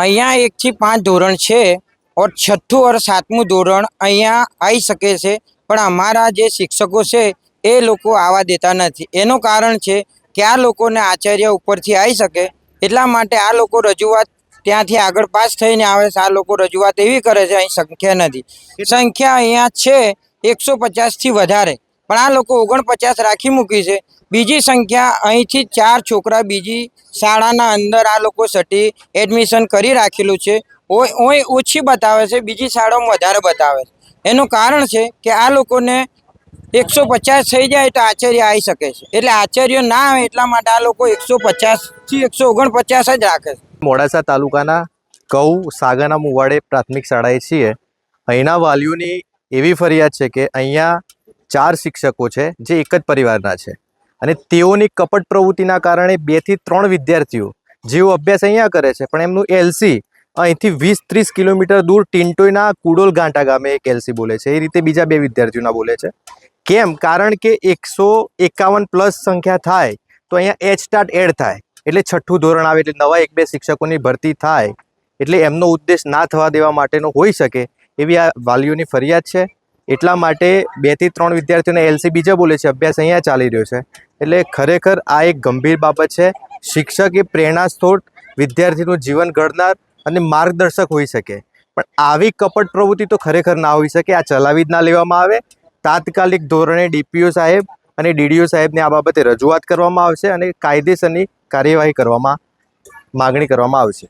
અહીંયા એકથી પાંચ ધોરણ છે ઓર છઠ્ઠું ઓર સાતમું ધોરણ અહીંયા આવી શકે છે. પણ અમારા જે શિક્ષકો છે એ લોકો આવવા દેતા નથી. એનું કારણ છે કે આ લોકોને આચાર્ય ઉપરથી આવી શકે. એટલા માટે આ લોકો રજૂઆત ત્યાંથી આગળ પાસ થઈને આવે છે. આ લોકો રજૂઆત એવી કરે છે અહીં સંખ્યા નથી. સંખ્યા અહીંયા છે એકસો પચાસથી વધારે. પણ આ લોકો ઓગણપચાસ રાખી મૂકી છે. બીજી સંખ્યા અહીંથી ચાર છોકરા બીજી શાળાના અંદર આ લોકો સટી એડમિશન કરી રાખેલું છે. ઓય ઓછી બતાવે છે, બીજી શાળાઓમાં વધારે બતાવે છે. એનું કારણ છે કે આ લોકોને એકસો પચાસ થઈ જાય તો આચાર્ય આવી શકે છે. એટલે આચાર્ય ના આવે એટલા માટે આ લોકો એકસો પચાસથી એકસો ઓગણપચાસ જ રાખે છે. મોડાસા તાલુકાના કઉ સાગાના મુવાડે પ્રાથમિક શાળાએ છીએ. અહીંના વાલીઓની એવી ફરિયાદ છે કે અહીંયા ચાર શિક્ષકો છે, જે એક જ પરિવારના છે. અને તેઓની કપટ પ્રવૃત્તિના કારણે બેથી ત્રણ વિદ્યાર્થીઓ, જેઓ અભ્યાસ અહીંયા કરે છે, પણ એમનું એલસી અહીંથી વીસ ત્રીસ કિલોમીટર દૂર ટીન્ટોઈના કુડોલ ગાંટા ગામે એક એલસી બોલે છે. એ રીતે બીજા બે વિદ્યાર્થીઓના બોલે છે. કેમ? કારણ કે એકસો એકાવન પ્લસ સંખ્યા થાય, તો અહીંયા એચ સ્ટાર્ટ એડ થાય. એટલે છઠ્ઠું ધોરણ આવે, એટલે નવા એક બે શિક્ષકોની ભરતી થાય. એટલે એમનો ઉદ્દેશ ના થવા દેવા માટેનો હોઈ શકે એવી આ વાલીઓની ફરિયાદ છે. એટલા માટે બેથી ત્રણ વિદ્યાર્થીઓને એલસી બીજા બોલે છે, અભ્યાસ અહીંયા ચાલી રહ્યો છે. એટલે ખરેખર આ એક ગંભીર બાબત છે. શિક્ષક એ પ્રેરણા સ્ત્રોત વિદ્યાર્થીનું જીવન ઘડનાર અને માર્ગદર્શક હોઈ શકે. પણ આવી કપટ પ્રવૃત્તિ તો ખરેખર ના હોઈ શકે. આ ચલાવી જ ના લેવામાં આવે. તાત્કાલિક ધોરણે ડીપીઓ સાહેબ અને ડીડીઓ સાહેબને આ બાબતે રજૂઆત કરવામાં આવશે અને કાયદેસરની કાર્યવાહી કરવામાં, માગણી કરવામાં આવશે.